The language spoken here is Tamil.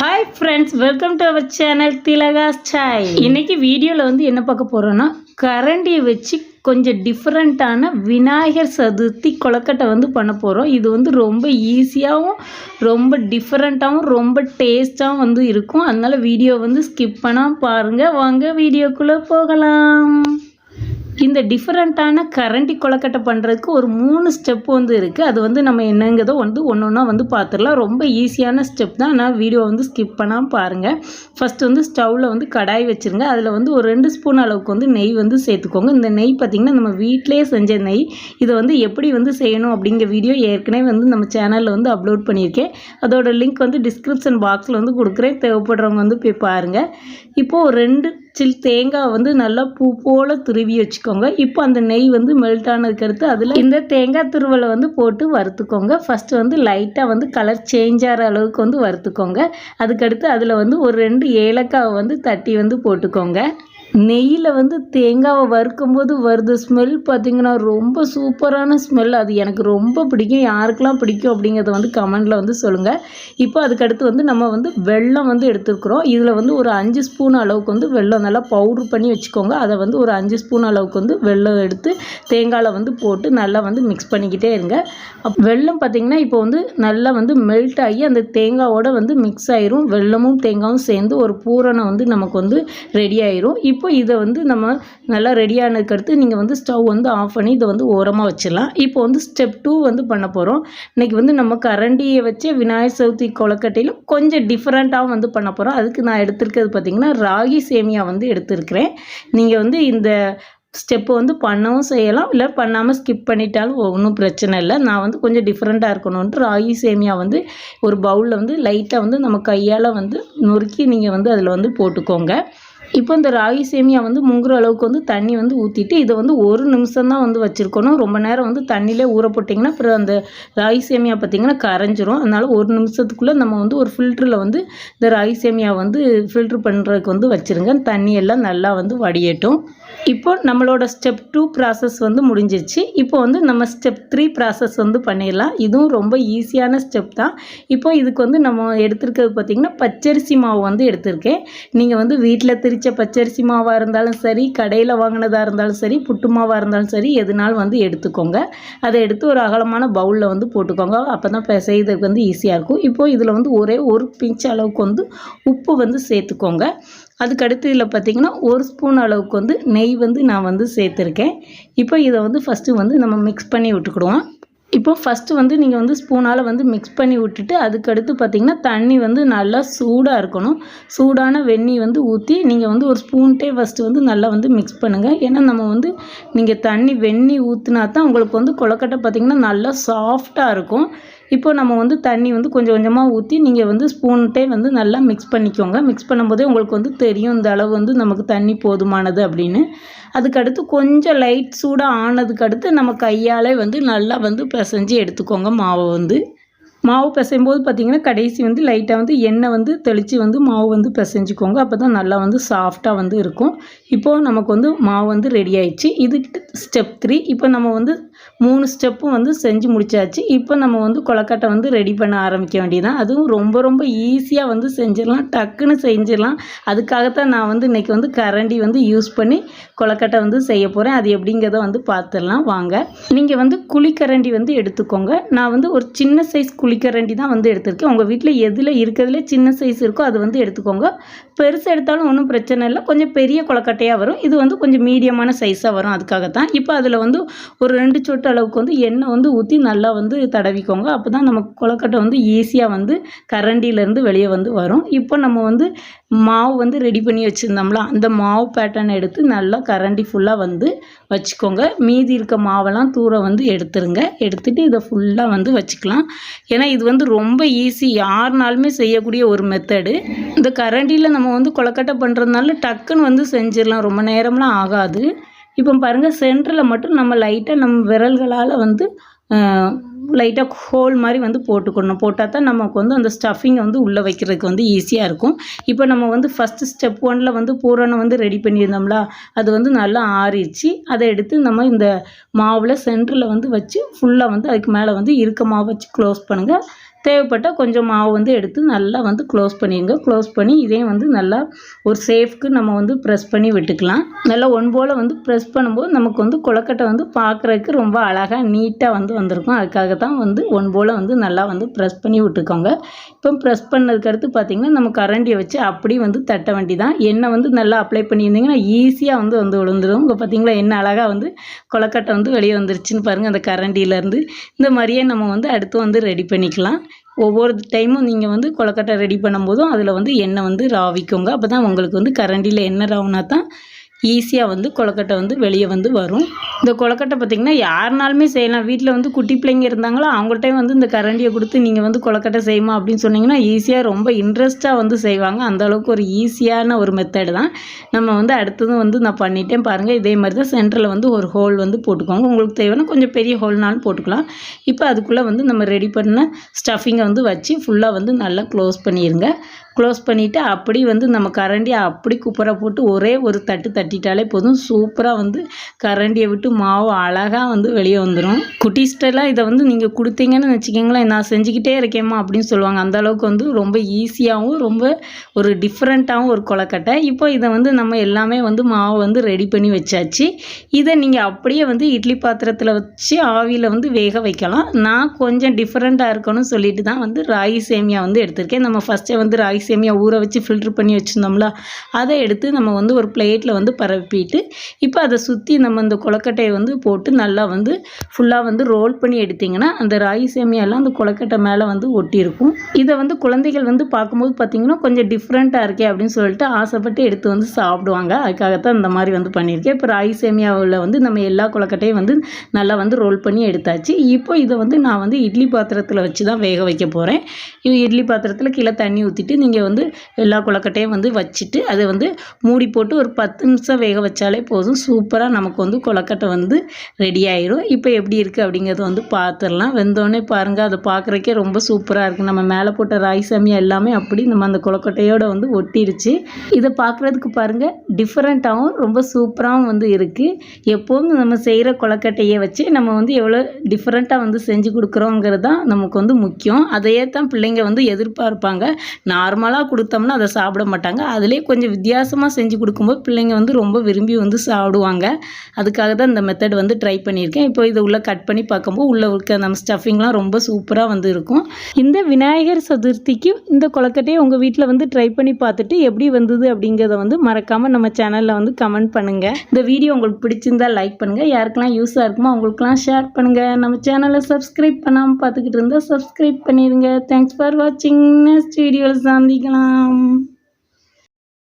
Hi friends welcome to our channel Thilaka's chai இன்னைக்கு வீடியோவில் வந்து என்ன பார்க்க போகிறோன்னா கரண்டியை வச்சு கொஞ்சம் டிஃப்ரெண்ட்டான விநாயகர் சதுர்த்தி கொலக்கட்டை வந்து பண்ண போகிறோம் இது வந்து ரொம்ப ஈஸியாகவும் ரொம்ப டிஃப்ரெண்ட்டாகவும் ரொம்ப டேஸ்ட்டாகவும் வந்து இருக்கும். அதனால் வீடியோ வந்து ஸ்கிப் பண்ணால் பாருங்கள் வாங்க வீடியோக்குள்ளே போகலாம். இந்த டிஃப்ரெண்ட்டான கரண்டி கொலக்கட்டை பண்ணுறதுக்கு ஒரு மூணு ஸ்டெப் வந்து இருக்குது அது வந்து நம்ம என்னங்கிறதோ வந்து ஒன்று ஒன்றா வந்து பார்த்துடலாம் ரொம்ப ஈஸியான ஸ்டெப் தான். ஆனால் வீடியோ வந்து ஸ்கிப் பண்ணாமல் பாருங்கள் ஃபஸ்ட்டு வந்து ஸ்டவ்வில் வந்து கடாய் வச்சுருங்க. அதில் வந்து ஒரு ரெண்டு ஸ்பூன் அளவுக்கு வந்து நெய் வந்து சேர்த்துக்கோங்க. இந்த நெய் பார்த்திங்கன்னா நம்ம வீட்டிலேயே செஞ்ச நெய். இதை வந்து எப்படி வந்து செய்யணும் அப்படிங்கிற வீடியோ ஏற்கனவே வந்து நம்ம சேனலில் வந்து அப்லோட் பண்ணியிருக்கேன். அதோட லிங்க் வந்து டிஸ்கிரிப்ஷன் பாக்ஸில் வந்து கொடுக்குறேன். தேவைப்படுறவங்க வந்து போய் பாருங்கள் இப்போது ஒரு ரெண்டு சில் தேங்காய் வந்து நல்லா பூ போல் துருவி வச்சுக்கோங்க. இப்போ அந்த நெய் வந்து மெல்ட் ஆனதுக்கு அடுத்து அதில் இந்த தேங்காய் துருவலை வந்து போட்டு வறுத்துக்கோங்க. ஃபஸ்ட்டு வந்து லைட்டாக வந்து கலர் சேஞ்ச் ஆகிற அளவுக்கு வந்து வறுத்துக்கோங்க. அதுக்கடுத்து அதில் வந்து ஒரு ரெண்டு ஏலக்காவை வந்து தட்டி வந்து போட்டுக்கோங்க. நெய்யில் வந்து தேங்காவை வறுக்கும்போது வருது ஸ்மெல் பார்த்திங்கன்னா ரொம்ப சூப்பரான ஸ்மெல் அது எனக்கு ரொம்ப பிடிக்கும். யாருக்கெல்லாம் பிடிக்கும் அப்படிங்கிறத வந்து கமெண்டில் வந்து சொல்லுங்கள் இப்போ அதுக்கடுத்து வந்து நம்ம வந்து வெல்லம் வந்து எடுத்துருக்குறோம். இதில் வந்து ஒரு அஞ்சு ஸ்பூன் அளவுக்கு வந்து வெள்ளம் நல்லா பவுட்ரு பண்ணி வச்சுக்கோங்க. அதை வந்து ஒரு அஞ்சு ஸ்பூன் அளவுக்கு வந்து வெல்லம் எடுத்து தேங்காயில் வந்து போட்டு நல்லா வந்து மிக்ஸ் பண்ணிக்கிட்டே இருங்க. வெள்ளம் வெல்லம் பார்த்திங்கன்னா இப்போ வந்து நல்லா வந்து மெல்ட் ஆகி அந்த தேங்காவோட வந்து மிக்ஸ் ஆயிரும். வெல்லமும் தேங்காயும் சேர்ந்து ஒரு பூரணம் வந்து நமக்கு வந்து ரெடி ஆயிரும். இப்போ இதை வந்து நம்ம நல்லா ரெடியானதுக்கு அடுத்து நீங்கள் வந்து ஸ்டவ் வந்து ஆஃப் பண்ணி இதை வந்து ஓரமாக வச்சிடலாம். இப்போ வந்து ஸ்டெப் டூ வந்து பண்ண போகிறோம் இன்றைக்கி வந்து நம்ம கரண்டியை வச்சு விநாயகர் சதுர்த்தி கொலக்கட்டையிலும் கொஞ்சம் டிஃப்ரெண்ட்டாகவும் வந்து பண்ண போகிறோம் அதுக்கு நான் எடுத்திருக்கிறது பார்த்திங்கன்னா ராகி சேமியா வந்து எடுத்திருக்கிறேன். நீங்கள் வந்து இந்த ஸ்டெப்பு வந்து பண்ணவும் செய்யலாம். இல்லை பண்ணாமல் ஸ்கிப் பண்ணிட்டாலும் ஒன்றும் பிரச்சனை இல்லை. நான் வந்து கொஞ்சம் டிஃப்ரெண்ட்டாக இருக்கணுன்ட்டு ராகி சேமியா வந்து ஒரு பவுலில் வந்து லைட்டாக வந்து நம்ம கையால் வந்து நொறுக்கி நீங்கள் வந்து அதில் வந்து போட்டுக்கோங்க. இப்போ இந்த ராகி சேமியா வந்து முங்குற அளவுக்கு வந்து தண்ணி வந்து ஊற்றிட்டு இதை வந்து ஒரு நிமிஷம் தான் வந்து வச்சுருக்கணும். ரொம்ப நேரம் வந்து தண்ணியிலே ஊற போட்டிங்கன்னா அப்புறம் அந்த ராகி சேமியா பார்த்திங்கன்னா கரைஞ்சிரும். அதனால் ஒரு நிமிஷத்துக்குள்ளே நம்ம வந்து ஒரு ஃபில்டரில் வந்து இந்த ராகி சேமியா வந்து ஃபில்ட்ரு பண்ணுறதுக்கு வந்து வச்சுருங்க. தண்ணி எல்லாம் நல்லா வந்து வடியட்டும். இப்போ நம்மளோட ஸ்டெப் டூ ப்ராசஸ் வந்து முடிஞ்சிருச்சு. இப்போ வந்து நம்ம ஸ்டெப் த்ரீ ப்ராசஸ் வந்து பண்ணிடலாம். இதுவும் ரொம்ப ஈஸியான ஸ்டெப் தான். இப்போ இதுக்கு வந்து நம்ம எடுத்திருக்கிறது பார்த்திங்கன்னா பச்சரிசி மாவு வந்து எடுத்திருக்கேன். நீங்கள் வந்து வீட்டில் திரு திரிச்ச பச்சரிசி மாவாக இருந்தாலும் சரி கடையில் வாங்கினதாக இருந்தாலும் சரி புட்டு மாவாக இருந்தாலும் சரி எதுனாலும் வந்து எடுத்துக்கோங்க. அதை எடுத்து ஒரு அகலமான பவுலில் வந்து போட்டுக்கோங்க. அப்போ தான் செய்கிறதுக்கு வந்து ஈஸியாக இருக்கும். இப்போது இதில் வந்து ஒரே ஒரு பிஞ்ச் அளவுக்கு வந்து உப்பு வந்து சேர்த்துக்கோங்க. அதுக்கடுத்து இதில் பார்த்திங்கன்னா ஒரு ஸ்பூன் அளவுக்கு வந்து நெய் வந்து நான் வந்து சேர்த்துருக்கேன். இப்போ இதை வந்து ஃபஸ்ட்டு வந்து நம்ம மிக்ஸ் பண்ணி விட்டுக்கிடுவோம். இப்போ ஃபஸ்ட்டு வந்து நீங்கள் வந்து ஸ்பூனால் வந்து மிக்ஸ் பண்ணி விட்டுட்டு அதுக்கடுத்து பார்த்திங்கன்னா தண்ணி வந்து நல்லா சூடாக இருக்கணும். சூடான வெந்நீர் வந்து ஊற்றி நீங்கள் வந்து ஒரு ஸ்பூன்ட்டே ஃபஸ்ட்டு வந்து நல்லா வந்து மிக்ஸ் பண்ணுங்கள் ஏன்னா நம்ம வந்து நீங்கள் தண்ணி வெந்நீர் ஊற்றினா தான் உங்களுக்கு வந்து கொலக்கட்டை பார்த்திங்கன்னா நல்லா சாஃப்டாக இருக்கும். இப்போ நம்ம வந்து தண்ணி வந்து கொஞ்சம் கொஞ்சமாக ஊற்றி நீங்கள் வந்து ஸ்பூன்ட்டே வந்து நல்லா மிக்ஸ் பண்ணிக்கோங்க. மிக்ஸ் பண்ணும்போதே உங்களுக்கு வந்து தெரியும் இந்த அளவு வந்து நமக்கு தண்ணி போதுமானது அப்படின்னு. அதுக்கடுத்து கொஞ்சம் லைட் சூடாக ஆனதுக்கடுத்து நம்ம கையாலே வந்து நல்லா வந்து பிசைஞ்சு எடுத்துக்கோங்க மாவை வந்து. மாவு பிசையும் போது பார்த்திங்கன்னா கடைசி வந்து லைட்டாக வந்து எண்ணெய் வந்து தெளித்து வந்து மாவு வந்து பிசைஞ்சிக்கோங்க. அப்போ தான் நல்லா வந்து சாஃப்டாக வந்து இருக்கும். இப்போது நமக்கு வந்து மாவு வந்து ரெடி ஆயிடுச்சு. இது ஸ்டெப் த்ரீ இப்போ நம்ம வந்து மூணு ஸ்டெப்பும் வந்து செஞ்சு முடிச்சாச்சு. இப்போ நம்ம வந்து கொலக்கட்டை வந்து ரெடி பண்ண ஆரம்பிக்க வேண்டியதான் அதுவும் ரொம்ப ரொம்ப ஈஸியாக வந்து செஞ்சிடலாம். டக்குன்னு செஞ்சிடலாம். அதுக்காகத்தான் நான் வந்து இன்றைக்கி வந்து கரண்டி வந்து யூஸ் பண்ணி கொலக்கட்டை வந்து செய்ய போகிறேன் அது எப்படிங்கிறத வந்து பார்த்துடலாம். வாங்க. நீங்கள் வந்து குழிக்கரண்டி வந்து எடுத்துக்கோங்க. நான் வந்து ஒரு சின்ன சைஸ் குழிக்கரண்டி தான் வந்து எடுத்திருக்கேன். உங்கள் வீட்டில் எதில் இருக்கிறதுல சின்ன சைஸ் இருக்கோ அது வந்து எடுத்துக்கோங்க. பெருசு எடுத்தாலும் ஒன்றும் பிரச்சனை இல்லை. கொஞ்சம் பெரிய கொலக்கட்டையாக வரும். இது வந்து கொஞ்சம் மீடியமான சைஸாக வரும். அதுக்காகத்தான். இப்போ அதில் வந்து ஒரு ரெண்டு சொட்டு அளவுக்கு வந்து எண்ணெய் வந்து ஊற்றி நல்லா வந்து தடவிக்கோங்க. அப்போ தான் நமக்கு கொலக்கட்டை வந்து ஈஸியாக வந்து கரண்டியிலேருந்து வெளியே வந்து வரும். இப்போ நம்ம வந்து மாவு வந்து ரெடி பண்ணி வச்சுருந்தோம்ல அந்த மாவு பேட்டர்ன் எடுத்து நல்லா கரண்டி ஃபுல்லாக வந்து வச்சுக்கோங்க. மீதி இருக்க மாவெல்லாம் தூர வந்து எடுத்துருங்க. எடுத்துகிட்டு இதை ஃபுல்லாக வந்து வச்சுக்கலாம். ஏன்னா இது வந்து ரொம்ப ஈஸி யாருனாலுமே செய்யக்கூடிய ஒரு மெத்தடு இந்த கரண்டியில் நம்ம வந்து கொலக்கட்டை பண்ணுறதுனால டக்குன்னு வந்து செஞ்சிடலாம். ரொம்ப நேரம்லாம் ஆகாது. இப்போ பாருங்கள் சென்டரில் மட்டும் நம்ம லைட்டாக நம்ம விரல்களால் வந்து லைட்டாக ஹோல் மாதிரி வந்து போட்டுக்கணும். போட்டால் தான் நமக்கு வந்து அந்த ஸ்டஃபிங்கை வந்து உள்ளே வைக்கிறதுக்கு வந்து ஈஸியாக இருக்கும். இப்போ நம்ம வந்து ஃபஸ்ட்டு ஸ்டெப் ஒனில் வந்து பூரணம் வந்து ரெடி பண்ணியிருந்தோம்ல அது வந்து நல்லா ஆறிச்சு அதை எடுத்து நம்ம இந்த மாவில் சென்டரில் வந்து வச்சு ஃபுல்லாக வந்து அதுக்கு மேலே வந்து இருக்க மாவு வச்சு க்ளோஸ் பண்ணுங்கள் தேவைப்பட்டால் கொஞ்சம் மாவு வந்து எடுத்து நல்லா வந்து க்ளோஸ் பண்ணிடுங்க. க்ளோஸ் பண்ணி இதையும் வந்து நல்லா ஒரு சேஃப்க்கு நம்ம வந்து ப்ரெஸ் பண்ணி விட்டுக்கலாம். நல்லா ஒன் போல் வந்து ப்ரெஸ் பண்ணும்போது நமக்கு வந்து கொழக்கட்டை வந்து பார்க்குறதுக்கு ரொம்ப அழகாக நீட்டாக வந்து வந்திருக்கும். அதுக்காக தான் வந்து ஒன் போல் வந்து நல்லா வந்து ப்ரெஸ் பண்ணி விட்டுக்கோங்க. இப்போ ப்ரெஸ் பண்ணதுக்கு அடுத்து பார்த்திங்கன்னா நம்ம கரண்டியை வச்சு அப்படி வந்து தட்ட வேண்டி தான் எண்ணெய் வந்து நல்லா அப்ளை பண்ணியிருந்தீங்கன்னா ஈஸியாக வந்து வந்து விழுந்துடும் இங்கே பார்த்தீங்களா என்ன அழகாக வந்து கொழக்கட்டை வந்து வெளியே வந்துருச்சுன்னு பாருங்கள் அந்த கரண்டியிலேருந்து இந்த மாதிரியே நம்ம வந்து அடுத்து வந்து ரெடி பண்ணிக்கலாம். ஒவ்வொரு டைமும் நீங்கள் வந்து கொலக்கட்டை ரெடி பண்ணும்போதும் அதில் வந்து எண்ணெய் வந்து ராவிக்கோங்க. அப்போ தான் உங்களுக்கு வந்து கரண்டியில் எண்ணெய் ராவுனா தான் ஈஸியாக வந்து கொலக்கட்டை வந்து வெளியே வந்து வரும். இந்த கொலக்கட்டை பார்த்திங்கன்னா யாருனாலுமே செய்யலாம். வீட்டில் வந்து குட்டி பிள்ளைங்க இருந்தாங்களோ அவங்கள்ட்டையும் வந்து இந்த கரண்டியை கொடுத்து நீங்கள் வந்து கொலக்கட்டை செய்யுமா அப்படின்னு சொன்னிங்கன்னா ஈஸியாக ரொம்ப இன்ட்ரெஸ்ட்டாக வந்து செய்வாங்க. அந்தளவுக்கு ஒரு ஈஸியான ஒரு மெத்தடு தான். நம்ம வந்து அடுத்ததும் வந்து நான் பண்ணிட்டேன் பாருங்கள் இதே மாதிரி தான் சென்டரில் வந்து ஒரு ஹோல் வந்து போட்டுக்கோங்க. உங்களுக்கு தேவைன்னா கொஞ்சம் பெரிய ஹோல்னாலும் போட்டுக்கலாம். இப்போ அதுக்குள்ளே வந்து நம்ம ரெடி பண்ண ஸ்டஃபிங்கை வந்து வச்சு ஃபுல்லாக வந்து நல்லா க்ளோஸ் பண்ணிடுங்க க்ளோஸ் பண்ணிவிட்டு அப்படி வந்து நம்ம கரண்டியை அப்படி குப்பரை போட்டு ஒரே ஒரு தட்டு தட்டிட்டாலே போதும். சூப்பராக வந்து கரண்டியை விட்டு மாவு அழகாக வந்து வெளியே வந்துடும் குட்டிஸ்டெல்லாம் இதை வந்து நீங்கள் கொடுத்தீங்கன்னு வச்சுக்கிங்களேன் நான் செஞ்சுக்கிட்டே இருக்கேம்மா அப்படின்னு சொல்லுவாங்க. அந்த அளவுக்கு வந்து ரொம்ப ஈஸியாகவும் ரொம்ப ஒரு டிஃப்ரெண்ட்டாகவும் ஒரு கொலக்கட்டை இப்போ இதை வந்து நம்ம எல்லாமே வந்து மாவு வந்து ரெடி பண்ணி வச்சாச்சு. இதை நீங்கள் அப்படியே வந்து இட்லி பாத்திரத்தில் வச்சு ஆவியில் வந்து வேக வைக்கலாம். நான் கொஞ்சம் டிஃப்ரெண்ட்டாக இருக்கணும்னு சொல்லிட்டு தான் வந்து ராகி சேமியா வந்து எடுத்திருக்கேன். நம்ம ஃபஸ்ட்டே வந்து ராகி சேமியா ஊற வச்சு ஃபில்ட்ரு பண்ணி வச்சுருந்தோம்ல அதை எடுத்து நம்ம வந்து ஒரு பிளேட்டில் வந்து பரப்பிட்டு இப்போ அதை சுற்றி நம்ம இந்த கொலக்கட்டையை வந்து போட்டு நல்லா வந்து ஃபுல்லாக வந்து ரோல் பண்ணி எடுத்திங்கன்னா அந்த ராகி சேமியாலாம் அந்த கொலக்கட்டை மேலே வந்து ஒட்டியிருக்கும். இதை வந்து குழந்தைகள் வந்து பார்க்கும்போது பார்த்திங்கன்னா கொஞ்சம் டிஃப்ரெண்ட்டாக இருக்கே அப்படின்னு சொல்லிட்டு ஆசைப்பட்டு எடுத்து வந்து சாப்பிடுவாங்க. அதுக்காகத்தான் இந்த மாதிரி வந்து பண்ணியிருக்கேன். இப்போ ராகி சேமியாவில் வந்து நம்ம எல்லா கொலக்கட்டையும் வந்து நல்லா வந்து ரோல் பண்ணி எடுத்தாச்சு. இப்போ இதை வந்து நான் வந்து இட்லி பாத்திரத்தில் வச்சு தான் வேக வைக்க போகிறேன் இட்லி பாத்திரத்தில் கீழே தண்ணி ஊற்றிட்டு நீங்கள் வந்து எல்லா கொலக்கட்டையும் வந்து வச்சுட்டு அதை வந்து மூடி போட்டு ஒரு பத்து நிமிஷம் வேக வச்சாலே போதும். சூப்பராக நமக்கு வந்து கொலக்கட்டை வந்து ரெடி ஆயிரும். இப்போ எப்படி இருக்குது அப்படிங்கிறத வந்து பார்த்துடலாம் வெந்தோடனே பாருங்கள் அதை பார்க்குறக்கே ரொம்ப சூப்பராக இருக்குது நம்ம மேலே போட்ட ராய் சாமி எல்லாமே அப்படி நம்ம அந்த கொலக்கட்டையோட வந்து ஒட்டிருச்சு. இதை பார்க்குறதுக்கு பாருங்கள் டிஃப்ரெண்ட்டாகவும் ரொம்ப சூப்பராகவும் வந்து இருக்குது எப்போதும் நம்ம செய்கிற கொலக்கட்டையை வச்சு நம்ம வந்து எவ்வளோ டிஃப்ரெண்ட்டாக வந்து செஞ்சு கொடுக்குறோங்கிறது தான் நமக்கு வந்து முக்கியம். அதையே தான் பிள்ளைங்க வந்து எதிர்பார்ப்பாங்க. நார்மலாக கொடுத்தோம்னா அதை சாப்பிட மாட்டாங்க. அதிலே கொஞ்சம் வித்தியாசமாக செஞ்சு கொடுக்கும்போது பிள்ளைங்க வந்து ரொம்ப விரும்பி வந்து சாப்பிடுவாங்க. அதுக்காக தான் இந்த மெத்தட் வந்து ட்ரை பண்ணியிருக்கேன். இப்போ இதை உள்ளே கட் பண்ணி பார்க்கும்போது உள்ளே இருக்க நம்ம ஸ்டஃபிங்லாம் ரொம்ப சூப்பராக வந்து இருக்கும். இந்த விநாயகர் சதுர்த்திக்கு இந்த கொலக்கட்டையை உங்கள் வீட்டில் வந்து ட்ரை பண்ணி பார்த்துட்டு எப்படி வந்தது அப்படிங்கிறத வந்து மறக்காமல் நம்ம சேனலில் வந்து கமெண்ட் பண்ணுங்கள் இந்த வீடியோ உங்களுக்கு பிடிச்சிருந்தா லைக் பண்ணுங்கள் யாருக்கெல்லாம் யூஸாக இருக்குமோ அவங்களுக்குலாம் ஷேர் பண்ணுங்கள் நம்ம சேனலை சப்ஸ்கிரைப் பண்ணாமல் பார்த்துக்கிட்டு இருந்தால் சப்ஸ்கிரைப் பண்ணிடுங்க தேங்க்ஸ் ஃபார் வாட்சிங் நெக்ஸ்ட் தான். சந்திக்கலாம்